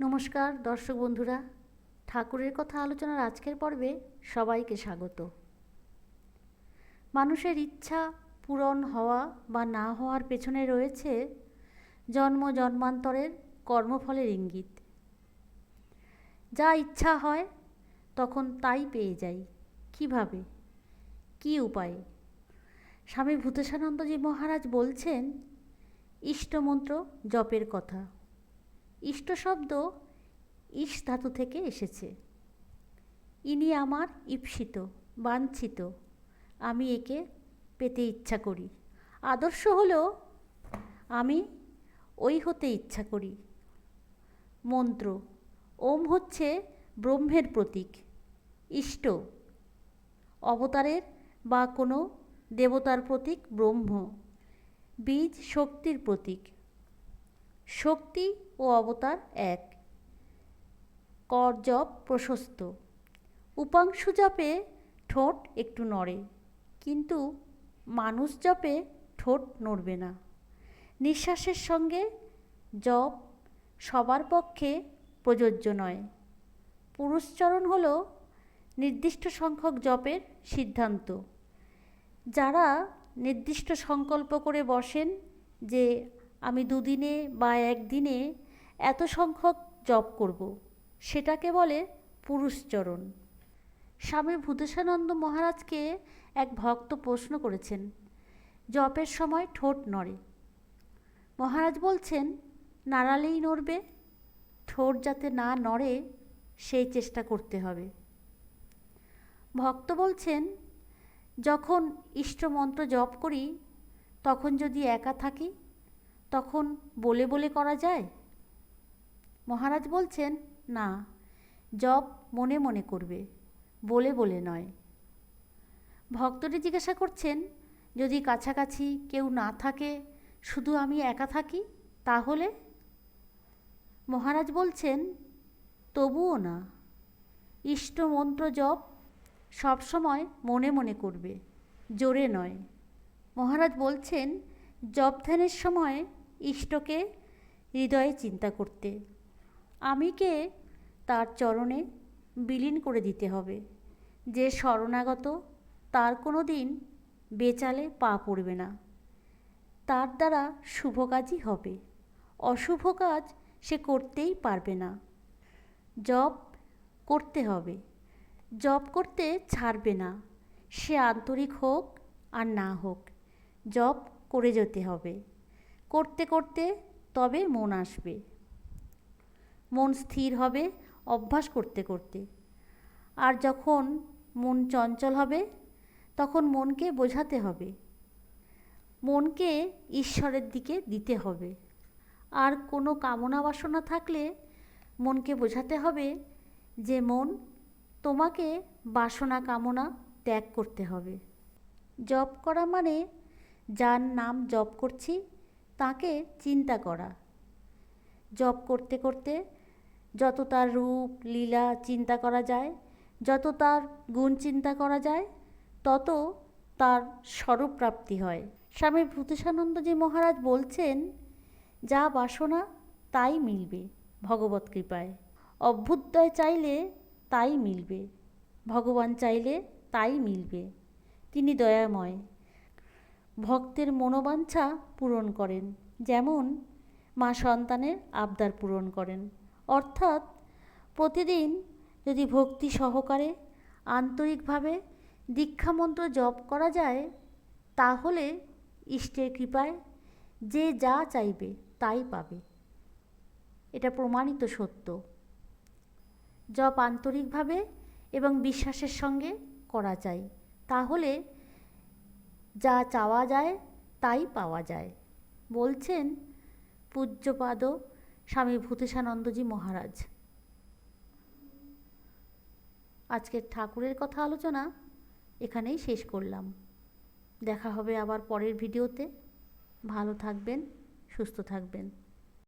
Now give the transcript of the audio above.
নমস্কার, দর্শক বন্ধুরা। ঠাকুরের কথা আলোচনার আজকের পর্বে সবাইকে স্বাগত। মানুষের ইচ্ছা পূরণ হওয়া বা না হওয়ার পেছনে রয়েছে জন্ম, জন্মান্তরের কর্মফলের ইঙ্গিত। যা ইচ্ছা হয়, তখন তাই পেয়ে যাই। কীভাবে? কি উপায়ে? স্বামী ভূতেশানন্দজি মহারাজ বলছেন, ইষ্টমন্ত্র জপের কথা। ইষ্ট শব্দ ইস ধাতু থেকে এসেছে। ইনি আমার ঈপ্সিত, বাঞ্ছিত, আমি একে পেতে ইচ্ছা করি। আদর্শ হলো আমি ওই হতে ইচ্ছা করি। মন্ত্র, ওম হচ্ছে ব্রহ্মের প্রতীক, ইষ্ট, অবতারের বা কোনো দেবতার প্রতীক ব্রহ্ম, বীজ শক্তির প্রতীক। শক্তি ও অবতার এক। কর জপ প্রশস্ত। উপাংশু জপে ঠোঁট একটু নড়ে, কিন্তু মানুষ জপে ঠোঁট নড়বে না। নিঃশ্বাসের সঙ্গে জপ সবার পক্ষে প্রযোজ্য নয়। পুরুষচরণ হল নির্দিষ্ট সংখ্যক জপের সিদ্ধান্ত। যারা নির্দিষ্ট সংকল্প করে বসেন যে আমি দুদিনে বা একদিনে এত সংখ্যক জপ করব। সেটাকে বলে পুরুষচরণ। স্বামী ভূতেশানন্দ মহারাজকে এক ভক্ত প্রশ্ন করেছেন, জপের সময় ঠোঁট নড়ে। মহারাজ বলছেন, নাড়ালেই নড়বে। ঠোঁট যাতে না নড়ে, সেই চেষ্টা করতে হবে। ভক্ত বলছেন, যখন ইষ্টমন্ত্র জপ করি, তখন যদি একা থাকি তখন বলে বলে করা যায়? মহারাজ বলছেন, না, জপ মনে মনে করবে, বলে বলে নয়। ভক্তটি জিজ্ঞাসা করছেন, যদি কাছাকাছি কেউ না থাকে, শুধু আমি একা থাকি, তাহলে? মহারাজ বলছেন, তবুও না ইষ্ট মন্ত্র জপ সবসময় মনে মনে করবে, জোরে নয়। মহারাজ বলছেন, জপ ধ্যানের সময় ইষ্টকে হৃদয়ে চিন্তা করতে। আমিকে তার চরণে বিলীন করে দিতে হবে। যে শরণাগত, তার কোনো দিন বেচালে পা পড়বে না। তার দ্বারা শুভ কাজই হবে। অশুভ কাজ সে করতেই পারবে না। জব করতে হবে। জব করতে ছাড়বে না। সে আন্তরিক হোক আর না হোক জব করে যেতে হবে। করতে করতে তবে মন আসবে। মন স্থির হবে অভ্যাস করতে করতে। আর যখন মন চঞ্চল হবে, তখন মনকে বোঝাতে হবে। মনকে ঈশ্বরের দিকে দিতে হবে। আর কোনো কামনা বাসনা থাকলে মনকে বোঝাতে হবে যে মন তোমাকে বাসনা কামনা ত্যাগ করতে হবে। জপ করা মানে যার নাম জপ করছি তাকে চিন্তা করা। জপ করতে করতে যত তার রূপ, লীলা চিন্তা করা যায়, যত তার গুণ চিন্তা করা যায়, তত তার স্বরূপ প্রাপ্তি হয়। স্বামী ভূতেশানন্দজি মহারাজ বলছেন, যা বাসনা, তাই মিলবে ভগবত কৃপায়। অভ্যুদয় চাইলে তাই মিলবে, ভগবান চাইলে তাই মিলবে। তিনি দয়াময় ভক্তের মনোবাঞ্ছা পূরণ করেন, যেমন মা সন্তানের আবদার পূরণ করেন। অর্থাৎ প্রতিদিন যদি ভক্তি সহকারে আন্তরিকভাবে দীক্ষামন্ত্র জপ করা যায়, তাহলে ইষ্টের কৃপায় যে যা চাইবে তাই পাবে। এটা প্রমাণিত সত্য। জপ আন্তরিকভাবে এবং বিশ্বাসের সঙ্গে করা চাই তাহলে যা চাওয়া যায়, তাই পাওয়া যায়। বলছেন পূজ্যপাদ স্বামী ভূতেশানন্দজি মহারাজ। আজকের ঠাকুরের কথা আলোচনা এখানেই শেষ করলাম। দেখা হবে আবার পরের ভিডিওতে। ভালো থাকবেন, সুস্থ থাকবেন।